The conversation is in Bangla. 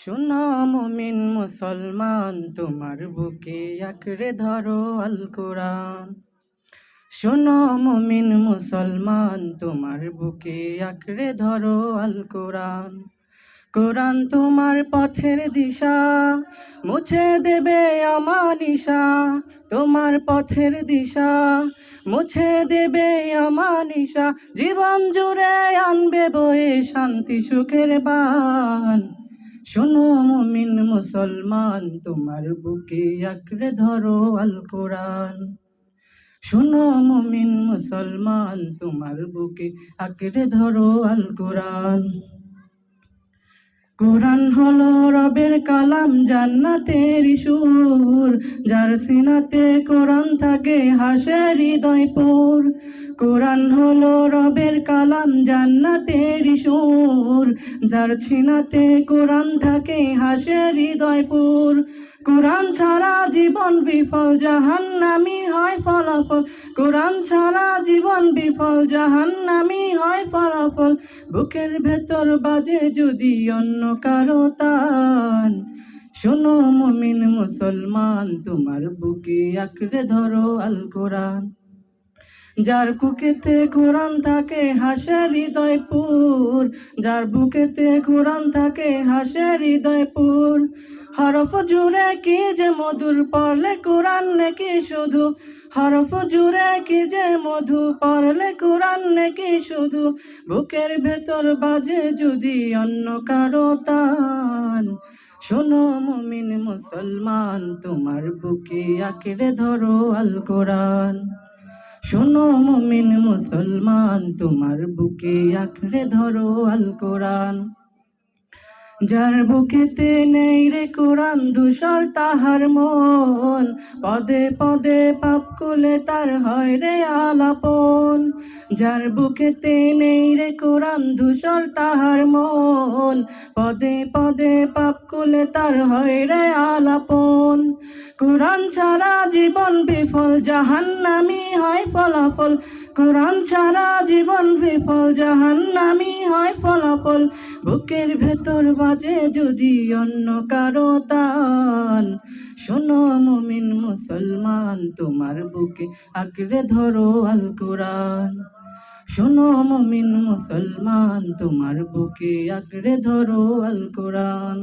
শোনো মুমিন মুসলমান, তোমার বুকে আঁকড়ে ধরো আল কোরআন। শোনো মুমিন মুসলমান, তোমার বুকে আঁকড়ে ধরো আল কোরআন। কোরআন তোমার পথের দিশা, মুছে দেবে আমানিশা তোমার পথের দিশা, মুছে দেবে আমানিশা জীবন জুড়ে আনবে বয়ে শান্তি সুখের বান। শোনো মুমিন মুসলমান, তোমার বুকে আঁকড়ে ধরো আল কোরআন শোনো মুমিন মুসলমান, তোমার বুকে আঁকড়ে ধরো আল কোরআন কোরআন হলো রবের কালাম, জান্নাতের সুর। যার সিনাতে কোরআন থাকে হাসের হৃদয়পুর কোরআন হলো রবের কালাম, জান্নাতের সুর। যার ছিনাতে কোরআন থাকে হাসে হৃদয়পুর কোরআন ছাড়া জীবন বিফল, জাহান্নামি হয় ফলাফল। কোরআন ছাড়া জীবন বিফল, জাহান্নামি হয় ফলাফল। বুকের ভেতর বাজে যদি অন্য কারও তান। শোনো মুমিন মুসলমান, তোমার বুকে আঁকড়ে ধরো আল কোরআন যার বুকেতে কোরআন থাকে হাসে হৃদয়পুর, যার বুকেতে কোরআন থাকে হাসে হৃদয়পুর। হরফ জুড়ে কি যে মধুর পড়লে কোরআন নাকি শুধু? হরফ জুড়ে কি যে মধু পড়লে কোরআন নাকি শুধু? বুকের ভেতর বাজে যদি অন্য কারও তান। শোনো মুমিন মুসলমান, তোমার বুকে আঁকড়ে ধরো আল কোরআন শোনো মুমিন মুসলমান, তোমার বুকে আঁকড়ে ধরো আল কোরআন। যার বুকেতে নেই রে কোরআন, ধূসর তাহার মন। পদে পদে পাপ কুলে তার হয় রে আলাপন। যার বুকেতে নেই রে কোরআন, ধূসর তাহার মন। পদে পদে পাপ কুলে তার হয় রে আলাপন। কোরআন ছাড়া জীবন বিফল, জাহান্নামি হয় ফলাফল। কোরআন ছাড়া জীবন বিফল, জাহান্নামি হয় ফলাফল। বুকের ভেতর বাজে যদি অন্য কারও তান শোনো মুমিন মুসলমান, তোমার বুকে আঁকড়ে ধরো আল কোরআন। শোনো মমিন মুসলমান, তোমার বুকে আঁকড়ে ধরো আল কোরআন।